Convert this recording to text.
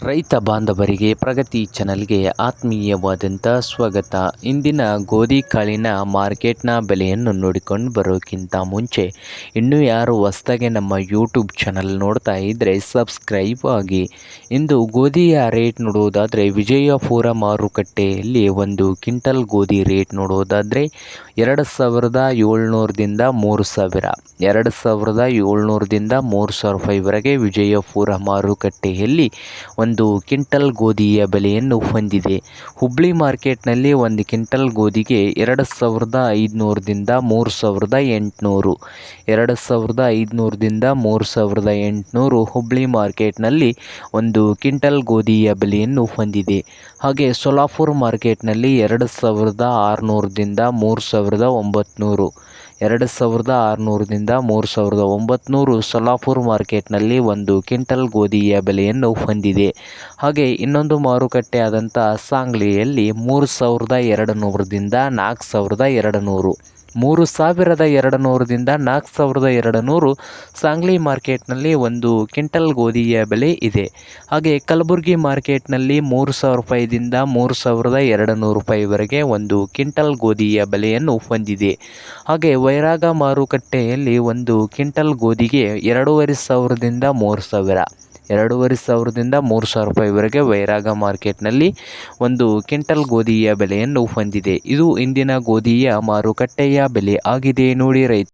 ರೈತ ಬಾಂಧವರಿಗೆ ಪ್ರಗತಿ ಚಾನಲ್ಗೆ ಆತ್ಮೀಯವಾದಂಥ ಸ್ವಾಗತ. ಇಂದಿನ ಗೋಧಿ ಕಾಳಿನ ಮಾರ್ಕೆಟ್ನ ಬೆಲೆಯನ್ನು ನೋಡಿಕೊಂಡು ಬರೋಕ್ಕಿಂತ ಮುಂಚೆ ಇನ್ನೂ ಯಾರು ಹೊಸ್ದಾಗೆ ನಮ್ಮ ಯೂಟ್ಯೂಬ್ ಚಾನಲ್ ನೋಡ್ತಾ ಇದ್ದರೆ ಸಬ್ಸ್ಕ್ರೈಬ್ ಆಗಿ. ಇಂದು ಗೋಧಿಯ ರೇಟ್ ನೋಡುವುದಾದರೆ ವಿಜಯಪುರ ಮಾರುಕಟ್ಟೆಯಲ್ಲಿ ಒಂದು ಕ್ವಿಂಟಲ್ ಗೋಧಿ ರೇಟ್ ನೋಡೋದಾದರೆ ಎರಡು ಸಾವಿರದ ಏಳ್ನೂರದಿಂದ ಮೂರು ಸಾವಿರ. ಎರಡು ಸಾವಿರದ ಏಳ್ನೂರದಿಂದ ಮೂರು ಸಾವಿರ ರೂಪಾಯಿವರೆಗೆ ವಿಜಯಪುರ ಮಾರುಕಟ್ಟೆಯಲ್ಲಿ ಒಂದು ಕಿಂಟಲ್ ಗೋಧಿಯ ಬೆಲೆಯನ್ನು ಹೊಂದಿದೆ. ಹುಬ್ಳಿ ಮಾರ್ಕೆಟ್ನಲ್ಲಿ ಒಂದು ಕ್ವಿಂಟಲ್ ಗೋಧಿಗೆ ಎರಡು ಸಾವಿರದ ಐದುನೂರದಿಂದ ಮೂರು ಸಾವಿರದ ಎಂಟುನೂರು. ಎರಡು ಸಾವಿರದ ಐದುನೂರದಿಂದ ಮೂರು ಸಾವಿರದ ಎಂಟುನೂರು ಹುಬ್ಳಿ ಮಾರ್ಕೆಟ್ನಲ್ಲಿ ಒಂದು ಕ್ವಿಂಟಲ್ ಗೋಧಿಯ ಬೆಲೆಯನ್ನು ಹೊಂದಿದೆ. ಹಾಗೆ ಸೊಲಾಪುರ್ ಮಾರ್ಕೆಟ್ನಲ್ಲಿ ಎರಡು ಸಾವಿರದ ಆರುನೂರದಿಂದ ಮೂರು ಸಾವಿರದ ಒಂಬತ್ನೂರು. ಎರಡು ಸಾವಿರದ ಆರುನೂರರಿಂದ ಮೂರು ಸಾವಿರದ ಒಂಬತ್ನೂರು ಸೊಲಾಪುರ್ ಮಾರ್ಕೆಟ್ನಲ್ಲಿ ಒಂದು ಕ್ವಿಂಟಲ್ ಗೋಧಿಯ ಬೆಲೆಯನ್ನು ಹೊಂದಿದೆ. ಹಾಗೆ ಇನ್ನೊಂದು ಮಾರುಕಟ್ಟೆ ಆದಂಥ ಸಾಂಗ್ಲಿಯಲ್ಲಿ ಮೂರು ಸಾವಿರದ ಎರಡು ನೂರರಿಂದ ನಾಲ್ಕು ಸಾವಿರದ ಎರಡು ನೂರು ಮೂರು ಸಾವಿರದ ಎರಡು ನೂರದಿಂದ ನಾಲ್ಕು ಸಾವಿರದ ಎರಡು ನೂರು ಸಾಂಗ್ಲಿ ಮಾರ್ಕೆಟ್ನಲ್ಲಿ ಒಂದು ಕ್ವಿಂಟಲ್ ಗೋಧಿಯ ಬೆಲೆ ಇದೆ. ಹಾಗೆ ಕಲಬುರಗಿ ಮಾರ್ಕೆಟ್ನಲ್ಲಿ ಮೂರು ಸಾವಿರ ರೂಪಾಯಿದಿಂದ ಮೂರು ಸಾವಿರದ ಎರಡು ನೂರು ರೂಪಾಯಿವರೆಗೆ ಒಂದು ಕ್ವಿಂಟಲ್ ಗೋಧಿಯ ಬೆಲೆಯನ್ನು ಹೊಂದಿದೆ. ಹಾಗೆ ವೈರಾಗ ಮಾರುಕಟ್ಟೆಯಲ್ಲಿ ಒಂದು ಕ್ವಿಂಟಲ್ ಗೋಧಿಗೆ ಎರಡೂವರೆ ಸಾವಿರದಿಂದ ಮೂರು ಸಾವಿರ. ಎರಡೂವರೆ ಸಾವಿರದಿಂದ ಮೂರು ಸಾವಿರ ರೂಪಾಯಿವರೆಗೆ ವೈರಾಗ ಮಾರ್ಕೆಟ್ನಲ್ಲಿ ಒಂದು ಕ್ವಿಂಟಲ್ ಗೋಧಿಯ ಬೆಲೆಯನ್ನು ಹೊಂದಿದೆ. ಇದು ಇಂದಿನ ಗೋಧಿಯ ಮಾರುಕಟ್ಟೆಯ ಬೆಲೆ ಆಗಿದೆ. ನೋಡಿ ರೈತ